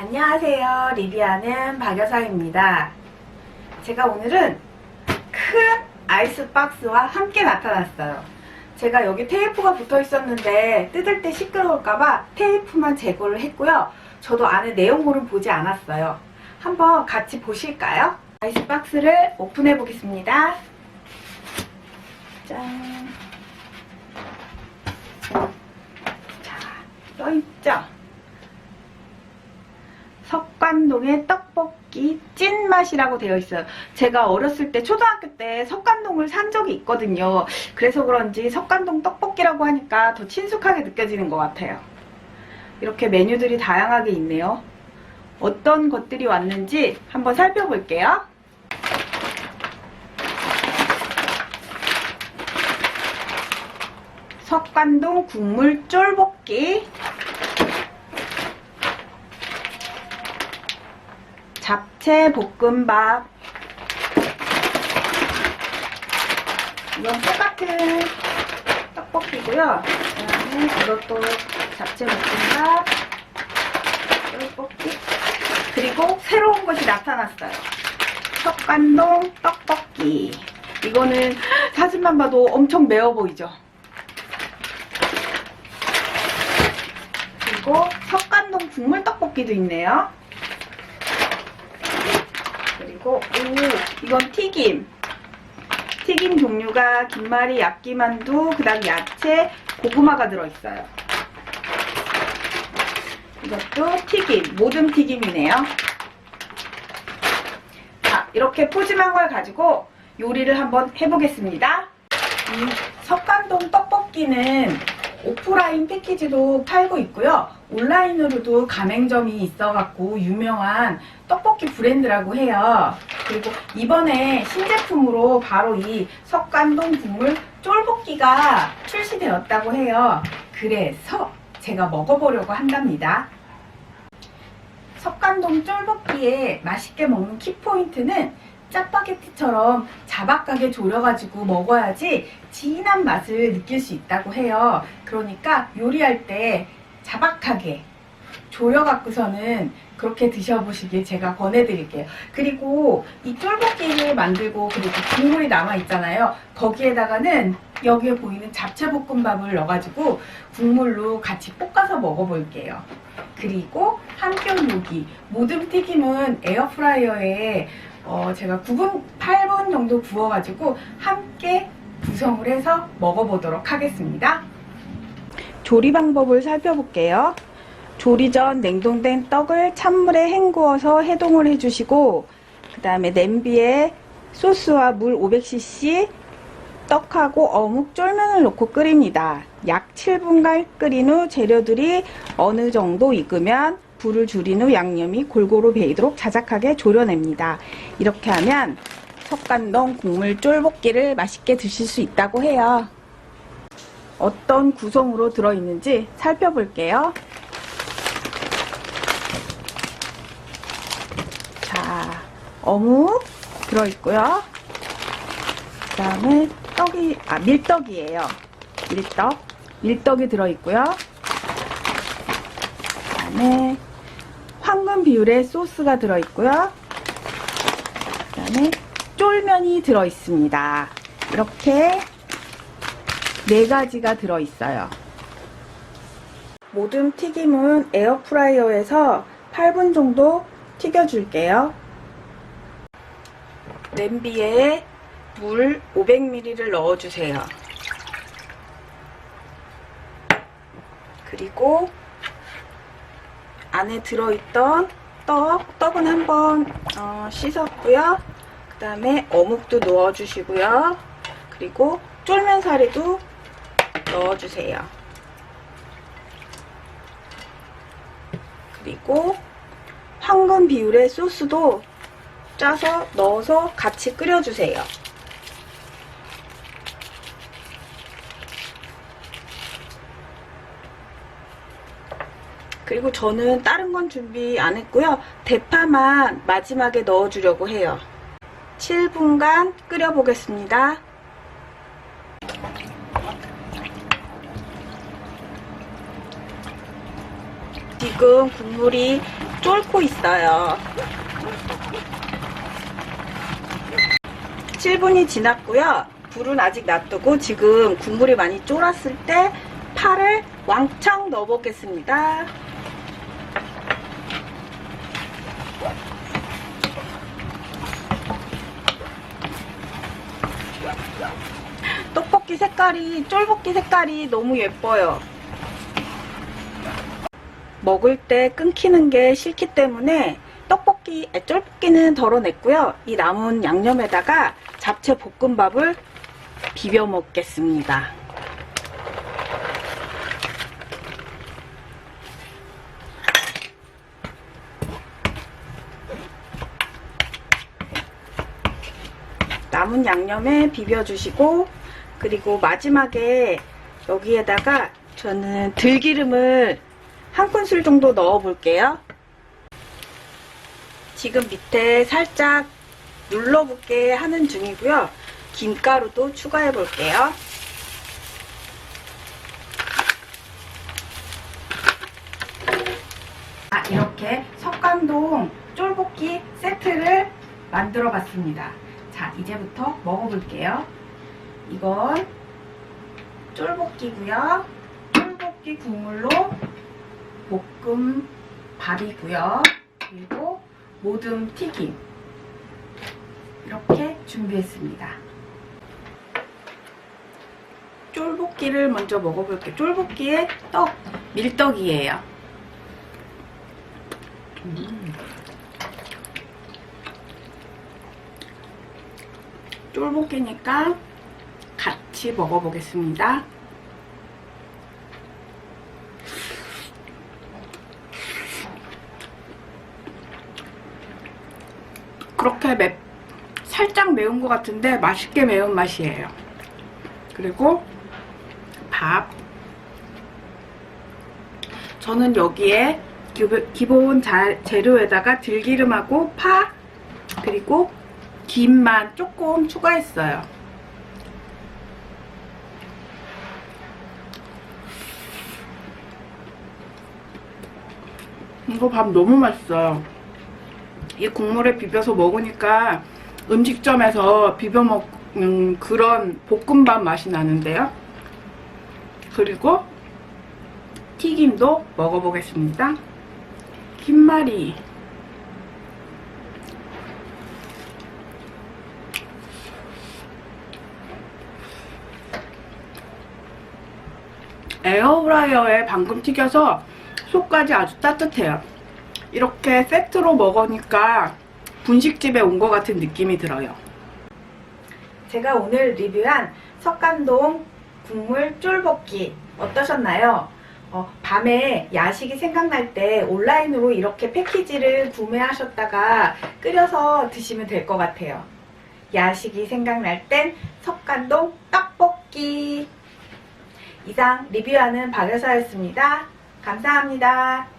안녕하세요. 리비아는 박여사입니다. 제가 오늘은 큰 아이스박스와 함께 나타났어요. 제가 여기 테이프가 붙어 있었는데 뜯을 때 시끄러울까봐 테이프만 제거를 했고요. 저도 안에 내용물은 보지 않았어요. 한번 같이 보실까요? 아이스박스를 오픈해 보겠습니다. 짠. 자, 써있죠? 석관동의 떡볶이 찐맛이라고 되어 있어요. 제가 어렸을 때 초등학교 때 석관동을 산 적이 있거든요. 그래서 그런지 석관동 떡볶이라고 하니까 더 친숙하게 느껴지는 것 같아요. 이렇게 메뉴들이 다양하게 있네요. 어떤 것들이 왔는지 한번 살펴볼게요. 석관동 국물 쫄볶이 잡채 볶음밥 이건 똑같은 떡볶이고요. 그 다음에 이것도 잡채 볶음밥 떡볶이 그리고 새로운 것이 나타났어요. 석관동 떡볶이 이거는 사진만 봐도 엄청 매워 보이죠? 그리고 석관동 국물 떡볶이도 있네요. 그리고 오 이건 튀김. 튀김 종류가 김말이 약기만두 그 다음 야채 고구마가 들어있어요. 이것도 튀김 모든 튀김이네요. 자 이렇게 푸짐한 걸 가지고 요리를 한번 해보겠습니다. 이 석관동 떡볶이는 오프라인 패키지도 팔고 있고요. 온라인으로도 가맹점이 있어갖고 유명한 떡볶이 브랜드라고 해요. 그리고 이번에 신제품으로 바로 이 석관동 국물 쫄볶이가 출시되었다고 해요. 그래서 제가 먹어보려고 한답니다. 석관동 쫄볶이에 맛있게 먹는 키포인트는 짜파게티처럼 자박하게 졸여가지고 먹어야지 진한 맛을 느낄 수 있다고 해요. 그러니까 요리할 때 자박하게 졸여갖고서는 그렇게 드셔보시길 제가 권해드릴게요. 그리고 이 쫄볶이를 만들고 그리고 국물이 남아있잖아요. 거기에다가는 여기에 보이는 잡채볶음밥을 넣어가지고 국물로 같이 볶아서 먹어볼게요. 그리고 한결 요기 모든 튀김은 에어프라이어에 어, 제가 9분, 8분 정도 구워가지고 함께 구성을 해서 먹어보도록 하겠습니다. 조리 방법을 살펴볼게요. 조리 전 냉동된 떡을 찬물에 헹구어서 해동을 해주시고 그 다음에 냄비에 소스와 물 500cc 떡하고 어묵 쫄면을 넣고 끓입니다. 약 7분간 끓인 후 재료들이 어느 정도 익으면 불을 줄인 후 양념이 골고루 배이도록 자작하게 졸여냅니다. 이렇게 하면 석간동 국물 쫄볶이를 맛있게 드실 수 있다고 해요. 어떤 구성으로 들어있는지 살펴볼게요. 자, 어묵 들어있고요. 그 다음에 떡이, 아, 밀떡이에요. 밀떡. 밀떡이 들어있고요. 그 다음에 비율의 소스가 들어있고요. 그 다음에 쫄면이 들어있습니다. 이렇게 네 가지가 들어있어요. 모든 튀김은 에어프라이어에서 8분 정도 튀겨줄게요. 냄비에 물 500ml를 넣어주세요. 그리고 안에 들어있던 떡, 떡은 한번 어, 씻었고요. 그 다음에 어묵도 넣어주시고요. 그리고 쫄면사리도 넣어주세요. 그리고 황금 비율의 소스도 짜서 넣어서 같이 끓여주세요. 그리고 저는 다른 건 준비 안 했고요. 대파만 마지막에 넣어주려고 해요. 7분간 끓여보겠습니다. 지금 국물이 쫄고 있어요. 7분이 지났고요. 불은 아직 놔두고 지금 국물이 많이 쫄았을 때 파를 왕창 넣어보겠습니다. 떡볶이 색깔이 쫄볶이 색깔이 너무 예뻐요. 먹을 때 끊기는 게 싫기 때문에 떡볶이, 아, 쫄볶이는 덜어냈고요. 이 남은 양념에다가 잡채 볶음밥을 비벼 먹겠습니다. 남은 양념에 비벼주시고 그리고 마지막에 여기에다가 저는 들기름을 한 큰술 정도 넣어 볼게요. 지금 밑에 살짝 눌러붙게 하는 중이고요. 김가루도 추가해 볼게요. 아, 이렇게 석간동 쫄볶이 세트를 만들어 봤습니다. 자, 이제부터 먹어볼게요. 이건 쫄볶이고요. 쫄볶이 국물로 볶음 밥이고요. 그리고 모듬 튀김 이렇게 준비했습니다. 쫄볶이를 먼저 먹어볼게요. 쫄볶이에 떡, 밀떡이에요. 음. 쫄볶이니까 같이 먹어보겠습니다. 그렇게 맵, 살짝 매운 것 같은데 맛있게 매운 맛이에요. 그리고 밥. 저는 여기에 기본- 자- 재료에다가 들기름하고 파 그리고 김만 조금 추가했어요. 이거 밥 너무 맛있어요. 이 국물에 비벼서 먹으니까 음식점에서 비벼 먹는 그런 볶음밥 맛이 나는데요. 그리고 튀김도 먹어보겠습니다. 김말이 에어프라이어에 방금 튀겨서 속까지 아주 따뜻해요. 이렇게 세트로 먹으니까 분식집에 온 것 같은 느낌이 들어요. 제가 오늘 리뷰한 석간동 국물 쫄볶이 어떠셨나요? 어, 밤에 야식이 생각날 때 온라인으로 이렇게 패키지를 구매하셨다가 끓여서 드시면 될 것 같아요. 야식이 생각날 땐 석간동 떡볶이. 이상 리뷰하는 박여사였습니다. 감사합니다.